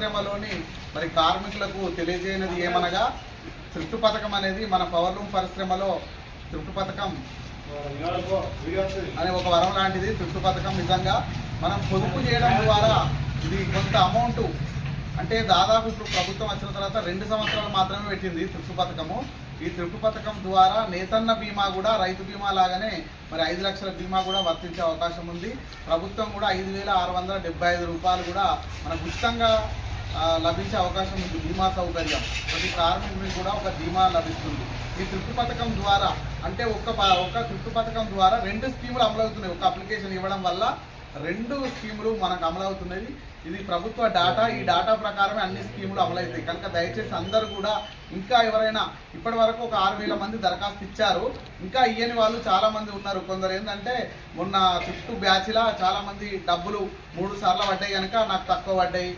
పరిశ్రమలోని మరి కార్మికులకు తెలియజేయనిది ఏమనగా తృప్తి పథకం అనేది మన పవర్ రూమ్ పరిశ్రమలో తృప్తి పథకం. అనే ఒక వరం లాంటిది తృప్తి పథకం నిజంగా. మనం పొదుపు చేయడం ద్వారా ఇది కొంత అమౌంట్ అంటే దాదాపు ఇప్పుడు ప్రభుత్వం వచ్చిన తర్వాత రెండు సంవత్సరాలు మాత్రమే పెట్టింది తృప్తి పథకము. ఈ తృప్తి పథకం ద్వారా నేతన్న బీమా కూడా రైతు బీమా లాగానే మరి ఐదు లక్షల బీమా కూడా వర్తించే అవకాశం ఉంది. ప్రభుత్వం కూడా ఐదు వేల ఆరు వందల డెబ్బై ఐదు రూపాయలు కూడా మనకు ఉచితంగా లభించే అవకాశం ఉంది బీమా సౌకర్యం. ప్రతి కార్మికుడికి కూడా ఒక బీమా లభిస్తుంది. ఈ తృప్తి పథకం ద్వారా అంటే ఒక్క ప- ఒక్క తృప్తి పథకం ద్వారా రెండు స్కీములు అమలవుతున్నాయి. ఒక అప్లికేషన్ ఇవ్వడం వల్ల రెండు స్కీములు మనకు అమలవుతున్నది ఇది ప్రభుత్వ డాటా. ఈ డాటా ప్రకారమే అన్ని స్కీములు అమలవుతాయి. కనుక దయచేసి అందరూ కూడా ఇంకా ఎవరైనా ఇప్పటి వరకు ఒక ఆరు వేల మంది దరఖాస్తు ఇచ్చారు. ఇంకా ఇయ్యని వాళ్ళు చాలా మంది ఉన్నారు. కొందరు ఏంటంటే మొన్న చుట్టూ బ్యాచ్లా చాలా మంది డబ్బులు మూడు సార్లు పడ్డాయి కనుక నాకు తక్కువ పడ్డాయి.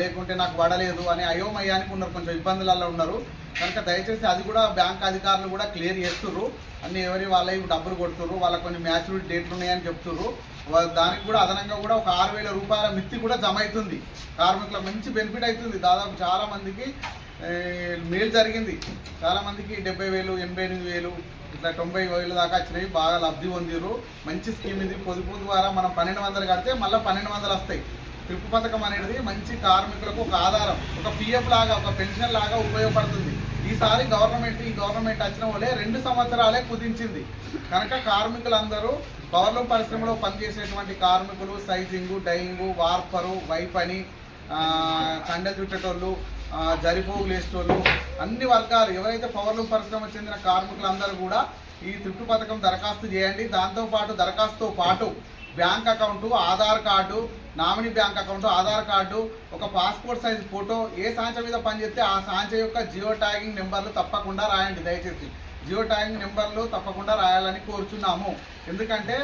లేకుంటే నాకు పడలేదు అని అయోమయానికి ఉన్నారు. కొంచెం ఇబ్బందులలో ఉన్నారు. కనుక దయచేసి అది కూడా బ్యాంక్ అధికారులు కూడా క్లియర్ చేస్తుర్రు. అన్ని ఎవరి వాళ్ళవి డబ్బులు కొడుతుర్రు. వాళ్ళ కొన్ని మ్యాచ్యూరిటీ డేట్లు ఉన్నాయని చెప్తుర్రు. దానికి కూడా అదనంగా కూడా ఒక ఆరు వేల రూపాయల మిత్తి కూడా జమ అవుతుంది. కార్మికులకు మంచి బెనిఫిట్ అవుతుంది. దాదాపు చాలా మందికి మేలు జరిగింది. చాలామందికి డెబ్బై వేలు ఎనభై ఎనిమిది వేలు ఇట్లా తొంభై వేలు దాకా వచ్చినాయి. బాగా లబ్ధి పొందిరు మంచి స్కీమ్ ఇది. పొదుపు ద్వారా మనం పన్నెండు వందలు కడితే మళ్ళీ పన్నెండు వందలు వస్తాయి. ట్రిప్ పథకం అనేది మంచి కార్మికులకు ఒక ఆధారం. ఒక పిఎఫ్ లాగా ఒక పెన్షన్ లాగా ఉపయోగపడుతుంది. ఈసారి గవర్నమెంట్ ఈ గవర్నమెంట్ వచ్చిన వాళ్ళే రెండు సంవత్సరాలే కుదించింది. కనుక కార్మికులందరూ పవర్లో పరిశ్రమలో పనిచేసేటువంటి కార్మికులు సైజింగు డైయింగు వార్పరు వైపని కండ చుట్టేటోళ్ళు ఆ, జరిపోగులు అన్ని వర్గాలు ఎవరైతే పవర్లు పరిశ్రమ చెందిన కార్మికులందరూ కూడా ఈ తృప్తి పథకం దరఖాస్తు చేయండి. దాంతోపాటు దరఖాస్తుతో పాటు bank account Aadhaar card nominee bank account Aadhaar card ఒక పాస్పోర్ట్ సైజ్ ఫోటో ఏ సాంచ మీద పనిచేస్తే ఆ సాంచ యొక్క జియో ట్యాగింగ్ నెంబర్లు తప్పకుండా రాయండి. దయచేసి జియో ట్యాగింగ్ నెంబర్లు తప్పకుండా రాయాలని కోరుచున్నాము. ఎందుకంటే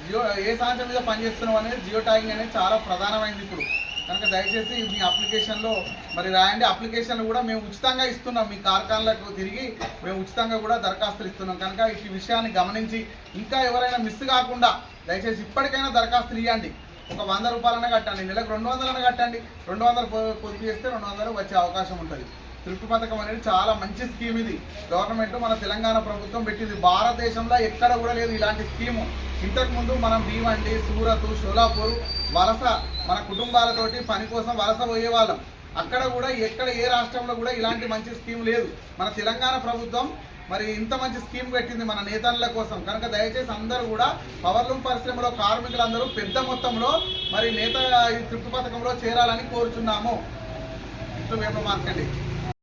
జియో ఏ సాంచ మీద పనిచేస్తున్నాం అనేది జియో ట్యాగింగ్ అనేది చాలా ప్రధానమైంది ఇప్పుడు. కనుక దయచేసి మీ అప్లికేషన్లో మరి రాయండి. అప్లికేషన్లు కూడా మేము ఉచితంగా ఇస్తున్నాం. మీ కార్ఖానలకు తిరిగి మేము ఉచితంగా కూడా దరఖాస్తులు ఇస్తున్నాం. కనుక ఈ విషయాన్ని గమనించి ఇంకా ఎవరైనా మిస్ కాకుండా దయచేసి ఇప్పటికైనా దరఖాస్తులు ఇవ్వండి ఒక వంద రూపాయలైనా కట్టండి. నెలకు రెండు వందలనే కట్టండి. రెండు వందలు పొదుపు చేస్తే రెండు వందలు వచ్చే అవకాశం ఉంటుంది. తృప్తి పథకం అనేది చాలా మంచి స్కీమ్ ఇది. గవర్నమెంట్ మన తెలంగాణ ప్రభుత్వం పెట్టింది. భారతదేశంలో ఎక్కడ కూడా లేదు ఇలాంటి స్కీము. ఇంతకుముందు మనం భీవండి సూరత్ షోలాపూర్ వలస మన కుటుంబాలతోటి పని కోసం వలస పోయేవాళ్ళం. అక్కడ కూడా ఎక్కడ ఏ రాష్ట్రంలో కూడా ఇలాంటి మంచి స్కీమ్ లేదు. మన తెలంగాణ ప్రభుత్వం మరి ఇంత మంచి స్కీమ్ పెట్టింది మన నేతల కోసం. కనుక దయచేసి అందరూ కూడా పవర్లూమ్ పరిశ్రమలో కార్మికులందరూ పెద్ద మొత్తంలో మరి నేత ఈ తృప్తి పథకంలో చేరాలని కోరుచున్నాము. ఇట్లు మేము మార్కండి.